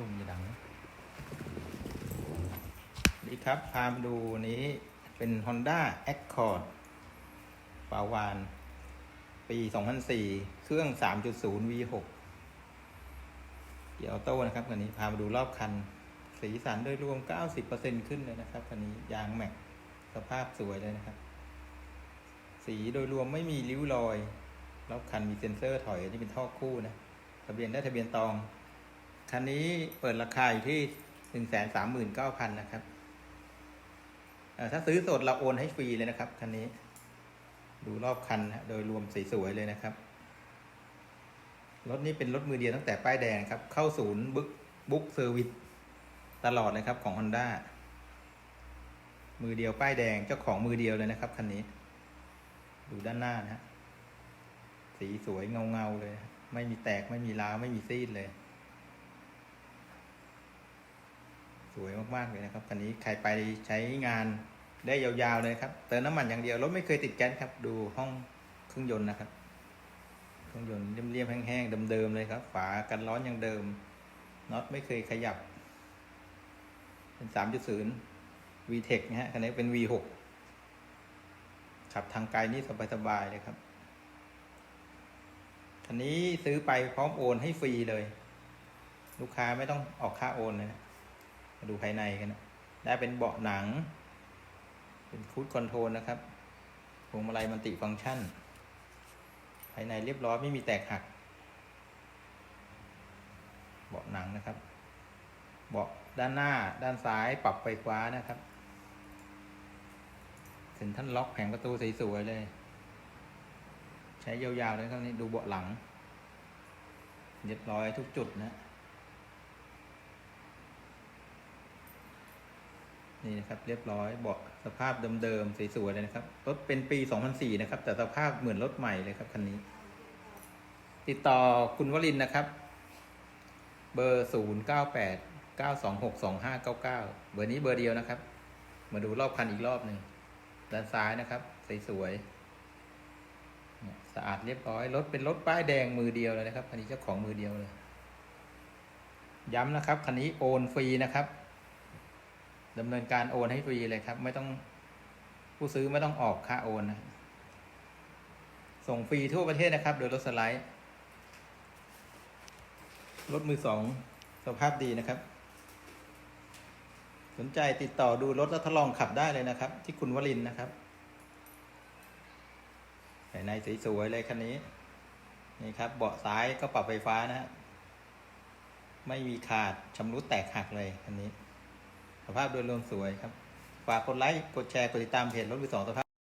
ลุงจะดังนะดีครับพามาดูนี้เป็น Honda Accord ปาวาน ปี 2004 เครื่อง 3.0 V6 เกียร์ออโต้นะครับคันนี้พามาดูรอบคัน สีสันโดยรวม 90%ขึ้นเลยนะครับคันนี้ยางแม็กสภาพสวยเลยนะครับ สีโดยรวมไม่มีริ้วรอยรอบคันมีเซ็นเซอร์ถอยที่เป็นท่อคู่นะทะเบียนได้ทะเบียนตอง คันนี้เปิดราคาอยู่ที่หนึ่งแสนสามหมื่นเก้าพันนะครับถ้าซื้อสดเราโอนให้ฟรีเลยนะครับคันนี้ ดูรอบคันโดยรวมสวยๆเลยนะครับ รถนี้เป็นรถมือเดียวตั้งแต่ป้ายแดงครับ เข้าศูนย์บุ๊กบุ๊กเซอร์วิสตลอดเลยครับของ Honda มือเดียวป้ายแดงเจ้าของมือเดียวเลยนะครับคันนี้ ดูด้านหน้านะฮะสีสวยเงาเงาๆเลย ไม่มีแตกไม่มีร้าวไม่มีซีดเลย ส วยมากๆเลยนะครับคันนี้ใครไปใช้งานได้ยาวๆเลยครับเติมน้ำมันอย่างเดียวรถไม่เคยติดแก๊สครับ ดูห้องเครื่องยนต์นะครับ เครื่องยนต์เรียบๆแห้งๆเดิมๆเลยครับ ฝากันร้อนอย่างเดิมน็อตไม่เคยขยับ เป็นสามจุดศูนย์ VTEC นะฮะคันนี้เป็น V6 ขับทางไกลนี่สบายๆเลยครับคันนี้ซื้อไปพร้อมโอนให้ฟรีเลย ลูกค้าไม่ต้องออกค่าโอนเลยนะ มาดูภายในกันนะได้เป็นเบาะหนัง เป็นฟูดคอนโทรลนะครับพวงมาลัยมันติฟังก์ชัน ภายในเรียบร้อยไม่มีแตกหัก เบาะหนังนะครับ เบาะด้านหน้าด้านซ้ายปรับไฟฟ้านะครับเซ็นทรัลล็อกแผงประตูสวยๆเลย ใช้ยาวๆเลยครับนี่ดูเบาะหลังเรียบร้อยทุกจุดนะ นี่นะครับเรียบร้อยเบาะสภาพเดิมๆสวยๆเลยนะครับรถเป็นปี 2004 นะครับ แต่สภาพเหมือนรถใหม่เลยครับคันนี้ ติดต่อคุณวรินนะครับ เบอร์ 0 9 8 9 2 6 2 5 9 9 เบอร์นี้เบอร์เดียวนะครับ มาดูรอบคันอีกรอบหนึ่งด้านซ้ายนะครับสวยๆเนี่ยสะอาดเรียบร้อยรถเป็นรถป้ายแดงมือเดียวเลยนะครับคันนี้เจ้าของมือเดียวเลย ย้ำนะครับคันนี้โอนฟรีนะครับ ดำเนินการโอนให้ฟรีเลยครับ ไม่ต้องผู้ซื้อไม่ต้องออกค่าโอนนะส่งฟรีทั่วประเทศนะครับ โดยรถสไลด์รถมือสองสภาพดีนะครับ สนใจติดต่อดูรถแล้วทดลองขับได้เลยนะครับ ที่คุณวลินนะครับภายในสวยๆเลยคันนี้ นี่ครับ เบาะซ้ายก็ปรับไฟฟ้านะฮะไม่มีขาดชำรุดแตกหักเลยคันนี้ ภาพโดยรวมสวยครับ ฝากกดไลค์ กดแชร์ กดติดตามเพจรถมือสองสภาพ